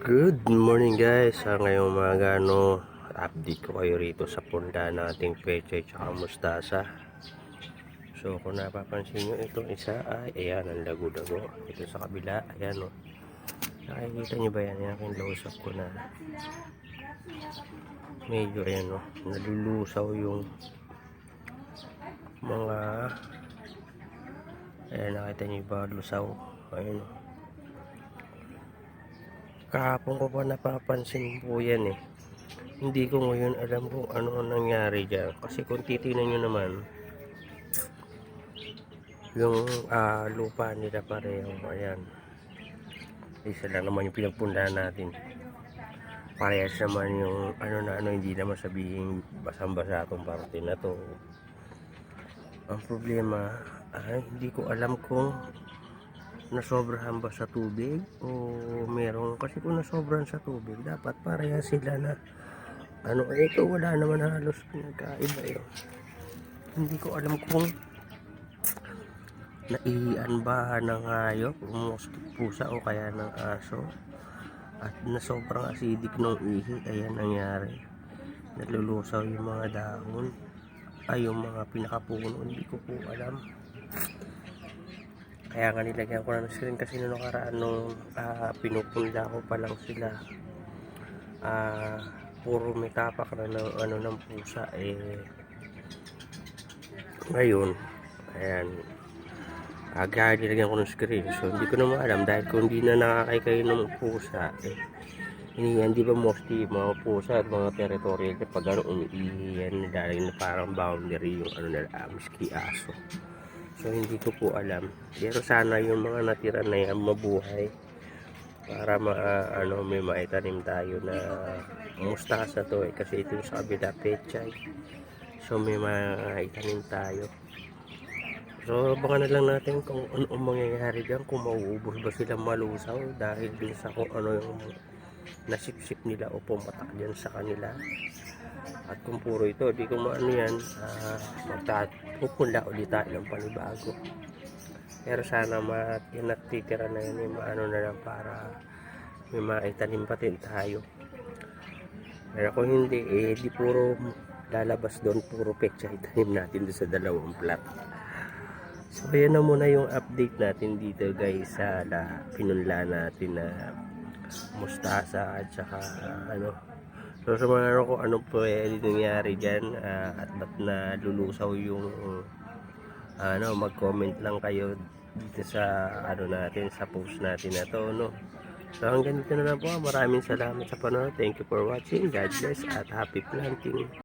Good morning guys. Sa ngayong umaga no, update ko kayo rito sa punda nating peche at mustasa. So kung napapansin nyo, itong isa ay ayan ang lago-dago. Ito sa kabila, ayan no. Nakikita nyo ba yan? Yan aking up ko na medyo ayan no, nalulusaw yung mga ayan nakita nyo ba lusaw ayan no. Kahapon ko pa napapansin po yan eh. Hindi ko ngayon alam kung ano ang nangyari dyan. Kasi kung titignan nyo naman, yung ah, lupa nila pareho, ayan. Isa lang naman yung pinagpundahan natin. Parehas naman yung ano na ano, hindi naman sabihin basang-basa itong parte na to. Ang problema, ay hindi ko alam kung nasobrahan ba sa tubig? O meron kasi kung nasobrahan sa tubig dapat pareha sila na ano eh, ito wala naman halos pinagkaiba yun hindi ko alam kung naian ba ng hayop o pusa o kaya ng aso. At na sobrang acidic ng ihi kaya nangyari. Nalulusaw yung mga dahon. Ay yung mga pinakapuno hindi ko po alam kaya nga nilagyan ko na ng screen kasi nung nakaraan nung ah, pinupunda ko pa lang sila ah, puro may tapak na ng ano ng pusa eh ngayon ayan aga nilagyan ko ng screen. So hindi ko na maalam dahil kung hindi na nakakaykay ng pusa eh iniyan di ba mostly mga pusa at mga territorial pag ano umiiyan dahil na parang boundary yung ano nila miski aso So hindi ko po alam. Pero sana yung mga natira na yan mabuhay para ma ano may maitanim tayo na mustasa to eh kasi ito sa kabila pechay. So may maitanim tayo. So abangan na lang natin kung ano ang mangyayari diyan kung mauubos ba sila malusaw dahil din sa kung ano yung nasipsip nila o pumatak dyan sa kanila. At kung puro ito, di ko maano yan, uh, magpupula ulit tayo ng panibago. Pero sana matinatitira na yan, yung maano na lang para may maitanim pa din tayo. Pero kung hindi, eh, di puro lalabas doon, puro pecha itanim natin doon sa dalawang plat. So, ayan na muna yung update natin dito guys sa na pinunla natin na mustasa at saka ano So sa mga kung ano pwede nangyari dyan ah, at ba't na lulusaw yung ano mag-comment lang kayo dito sa ano natin sa post natin na to no. So hanggang dito na lang po. Maraming salamat sa panonood. Thank you for watching. God bless at happy planting.